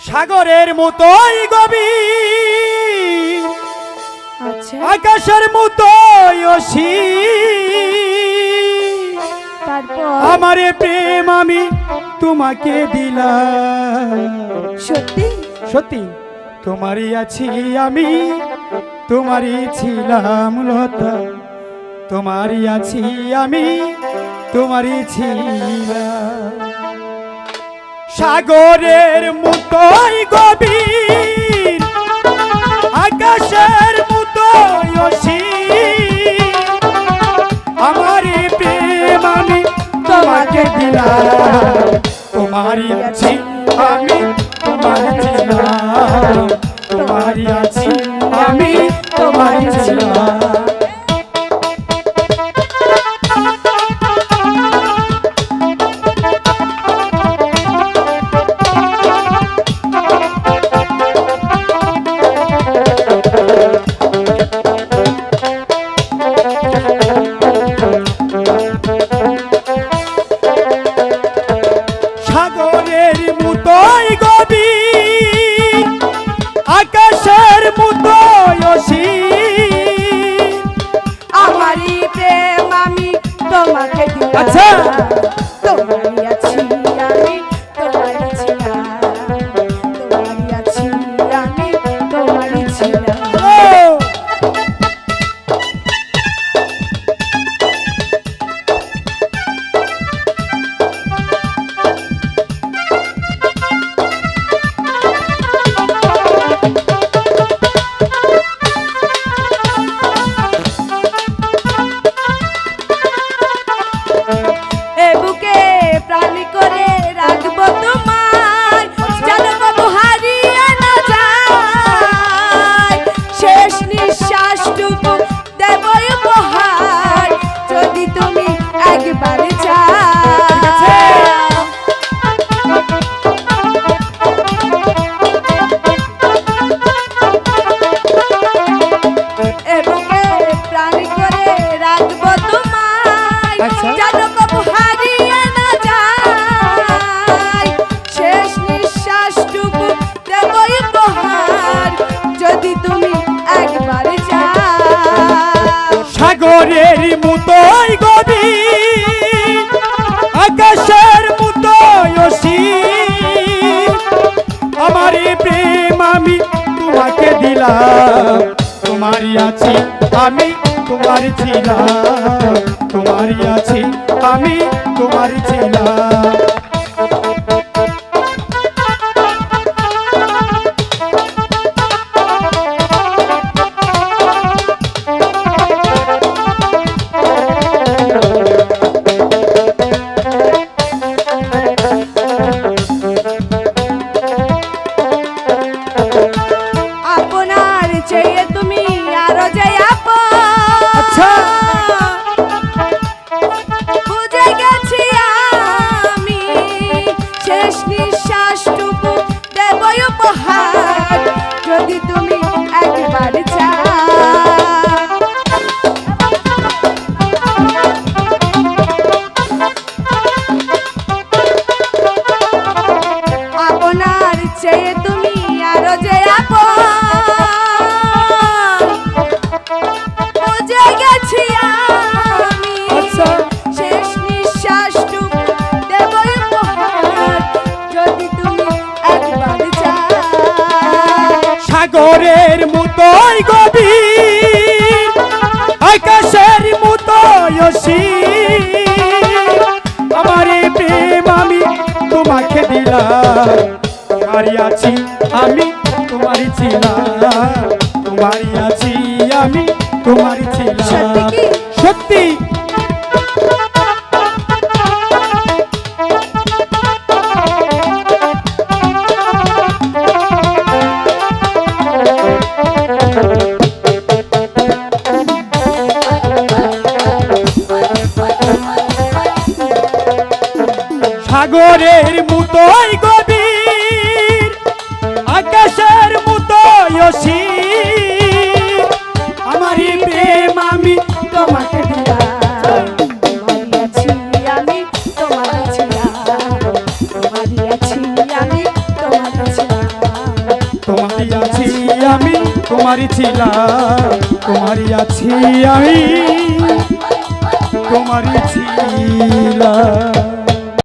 সাগরের মতোই গভীর আচ্ছা। আকাশের মতোই অসি আমারে প্রেম আমি তোমাকে দিলাম। সত্যি? সত্যি। তোমারই আছি আমি তোমারই ছিলাম লতা। তোমারই আছি আমি তোমারই ছিলাম। সাগরের মতোই গভীর, আকাশের মতোই অসীম। আমার প্রেম আমি তোমাকে দিলাম, তোমারই আছি আমি তোমার ছিলাম, তোমারই আছি আমি তোমার ছিলাম। আকাশের মতো আমারই প্রেম আমি তোমাকে আচ্ছা। সাগরের মতোই গভীর আকাশের মতোই অসীম আমার প্রেম আমি তোমাকে দিলাম, তোমারই আছি আমি তোমার ছিলাম, তোমারই আছি আমি তোমার ছিলাম। চেয়ে তুমি আরও যে বুঝে গেছি আমি। আচ্ছা। শেষ নিঃশ্বাসটুকু দেবই যদি তুমি একবার সাগরের মতোই গভীর আকাশের মতোই অসীম। আমার প্রেম আমি তোমাকে দিলাম। তোমারই আছি আমি তোমারই ছিলাম। তোমারই আছি আমি তোমারই ছিলাম। সত্যি সাগরের মতোই গভীর তোমারই আছি আমি তোমারই ছিলাম আছি আমি তোমারই ছিলাম তোমারই আছি আমি তোমারই ছিলাম।